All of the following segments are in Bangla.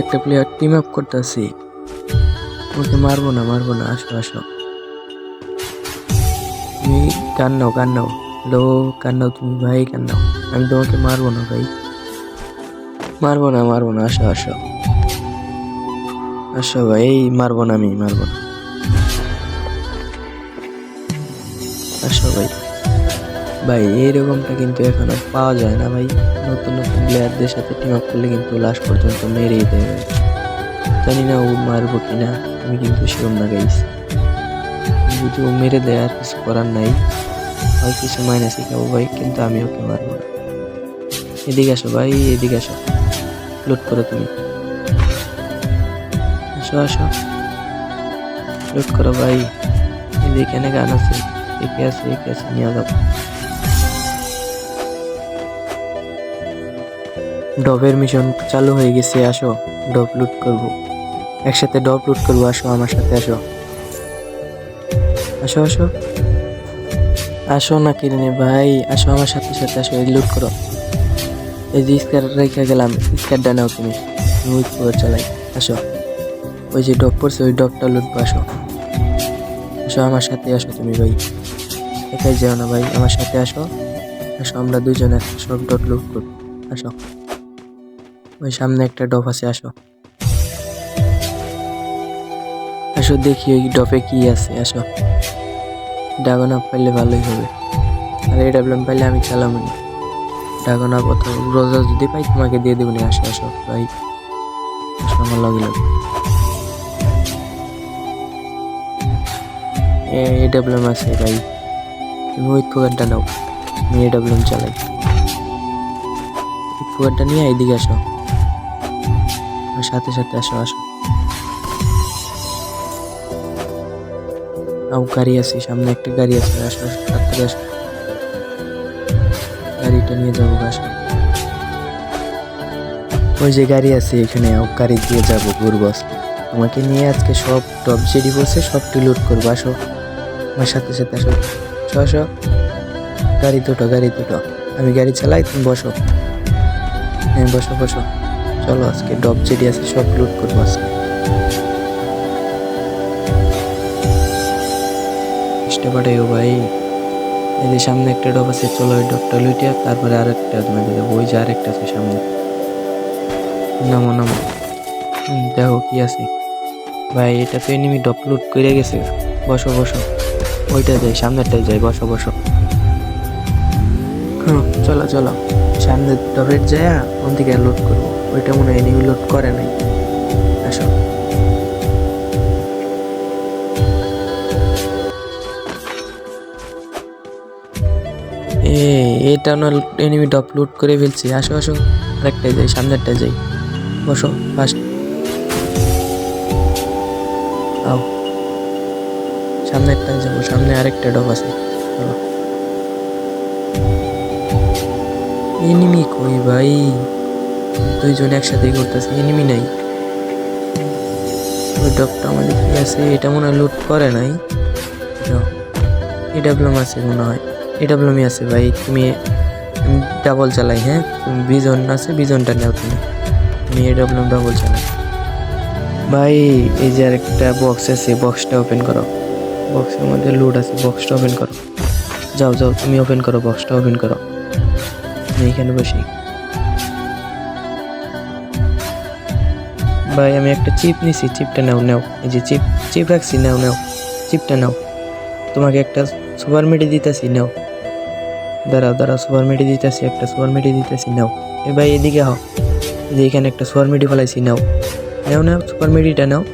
একটা প্লেয়ার টিম আপ করতেছি। ওকে মারবো না মারবো না, আসো আসো। তুমি কান নাও কান নাও হ্যালো কান নাও তুমি ভাই কান নাও আমি তোমাকে মারবো না ভাই। মারবো না মারবো না, আসো আসো। আসো ভাই, এই মারবো না আমি, মারবো না। আসো ভাই। ভাই, এইরকমটা কিন্তু এখন আর পাওয়া যায় না ভাই। নতুন নতুন প্লেয়ারদের সাথে টিম আপ করলে কিন্তু লাস্ট পর্যন্ত মেরেই দেয় জানি না ও মারবো কি না আমি কিন্তু শিরম না গাইস যদি ও মেরে দেয়, আর কিছু করার নাই। হয় কিছু মাইনাস শিখাবো ভাই, কিন্তু আমি ওকে মারবো না। এদিকে আসো ভাই, এদিকে আসো। লুট করো তুমি। আসো আসো। লুট করো ভাই। এদিকে এনে গান আছে। একে আছে একে আছে, নিয়ে যাব ডবের মিশন চালু হয়ে গেছে, আসো, ডব লুট করব। একসাথে ডব লুট করব, আসো আমার সাথে, আসো। আসো আসো। আসো না কিনে ভাই, আসো আমার সাথে সাথে, আসো, এই লুট করো। এই যে স্কার রেখে গেলাম, স্কারটা নাও তুমি চালাই। আসো। ওই যে ডব পড়ছে, ওই ডবটা লুটবো আসো। আসো আমার সাথে, আসো তুমি ভাই। একাই যাও না ভাই, আমার সাথে আসো। আসো, আমরা দুজন সব ডট লুট করব আসো। ওই সামনে একটা ডপ আছে, আসো। আসো দেখি ওই ডপে কি আছে, আসো। ড্রাগন আপ পাইলে ভালোই হবে। আর এই ডাবলাম পাইলে আমি চালাবো না। ড্রাগন আপ অথবা রোজা যদি পাই, তোমাকে দিয়ে দেবো নি। আসো আসো, ভাই। আসো, আমার লগে লগে। এ ডাবলাম আছে, ভাই। তুমি ওই ফুগারটা নাও। আমি এ ডাবলাম চালাই। ফুগারটা নিয়ে এইদিকে আসো। আমার সাথে সাথে আসো আসো। আও গাড়ি আছে, সামনে একটা গাড়ি আছে, আসো আসো তাড়াতাড়ি আসো। গাড়িটা নিয়ে যাব আসো। ওই যে গাড়ি আছে এখানে, আও গাড়ি দিয়ে যাব ঘুরবো আমাকে নিয়ে আজকে সব টপ জেডি বসে সবটি লুট করব, আসো। আমার সাথে সাথে আসো আসো। গাড়ি দুটো গাড়ি দুটো। আমি গাড়ি চালাই, তুমি বসো। হ্যাঁ বসো বসো। চলো আজকে ডব জেডি আছে, সব লুট করব আজকে। পাঠাইও ভাই। এই যে সামনে একটা ডব আছে, চলো ওই ডবটা লুটিয়া তারপরে আরেকটা তোমাকে দেবো। ওই যে আরেকটা আছে সামনে। নামো নামো। দেখো কি আছে। ভাই, এটা তো এনিমি ডব লুট করে গেছে। বসো বসো। ওইটা যাই সামনেরটাই যাই বসো বসো। চলো চলো। সামনে ডবের যায় ওন থেকে লোড করব। ওইটা মনে হয় এনিমি লোড করে নাই। আসো। এটা না এনিমি ডপ লুট করে ফেলছি। আসো আসো। আরেকটাই যাই সামনেরটাই যাই। বসো ফার্স্ট আও। সামনেরটাই যাব, সামনে আরেকটা ডপ আছে। এনিমি কই ভাই? দুইজন একসাথেই করতেছে এনিমি নাই। ওই ডপটা আমাদের কি আছে? এটা মনে হয় লুট করে নাই। এডাব্লুম আছে মনে হয়। এডাব্লুমই আছে ভাই, তুমি ডাবল চালাই হ্যাঁ? তুমি বিজন আছে, বিজনটা নাও তুমি। আমি এডাব্লুম ডাবল চালাই ভাই, এই যে আরেকটা বক্স আছে বক্সটা ওপেন করো। বক্সের মধ্যে লুট আছে বক্সটা ওপেন করো। যাও যাও, তুমি ওপেন করো বক্সটা ওপেন করো। আমি এখানে বসি। ভাই, আমি একটা চিপ নিছি চিপটা নাও নাও। এই যে চিপ চিপ রাখছি, নাও নাও। চিপটা নাও। তোমাকে একটা সুপার মেডি দিতেছি, নাও। দাঁড়াও দাঁড়াও, সুপার মেডি দিতেছি, একটা সুপার মেডি দিতেছি, নাও। এ ভাই, এদিকে হও। যে এখানে একটা সুপার মেডি ফেলাইছি, নাও। নাও নাও, সুপার মেডিটা নাও।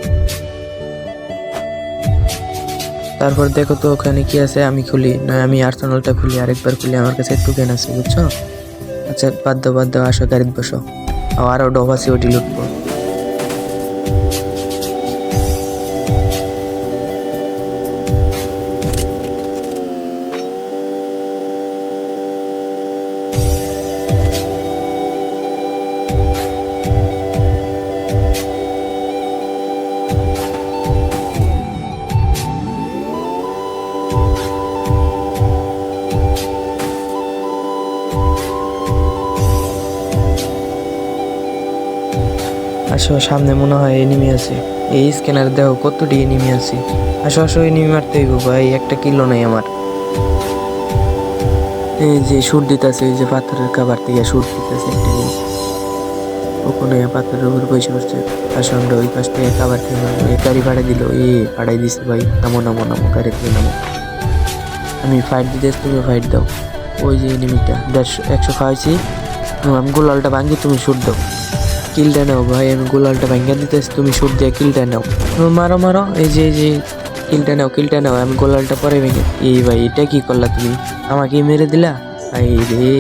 তারপর দেখো তো ওখানে কি আছে, আমি খুলি না আমি আর্সেনালটা খুলি, আরেকবার খুলি, আমার কাছে টোকেন আছে, বুঝছ? আচ্ছা বাদ দাও বাদ দাও, আসো, গাড়িতে বসো। আর আরও ডব আছে, ওটি লুটবো। আসো, সামনে মনে হয় এনিমি আছে। এই স্ক্যানার দেখো কতটি এনিমি আছে। আসো আসো এনিমি মারতে হইব ভাই, একটা কিলো নেই আমার। এই যে সুর দিতেছে, এই যে পাথরের কাবার থেকে সুর দিতেছে একটা নিয়ে ওখানে পাথরের উপর বসে পড়ছে আসো, আমরা ওই পাশ থেকে কাবার থেকে মারবো এই গাড়ি ভাড়া দিল, এ ভাড়াই দিছে ভাই। নামো নামো নামো, গাড়ি থেকে নামো। আমি ফাইট দিতে তুমি ফাইট দাও। ওই যে এনিমিটা দেড়শো, একশো খাওয়াইছি। আমি গোলালটা ভাঙি, তুমি শুট দাও। কিলটা নাও ভাই, আমি গোলালটা ভাঙ্গা দিতেছি, তুমি সুর দিয়ে কিলটা নাও। মারো মারো, এই যে এই যে কিলটা নাও কিলটা নাও, আমি গোলালটা পরে ভেঙে এই ভাই, এটা কি করলা তুমি? আমাকে মেরে দিলা? এই রে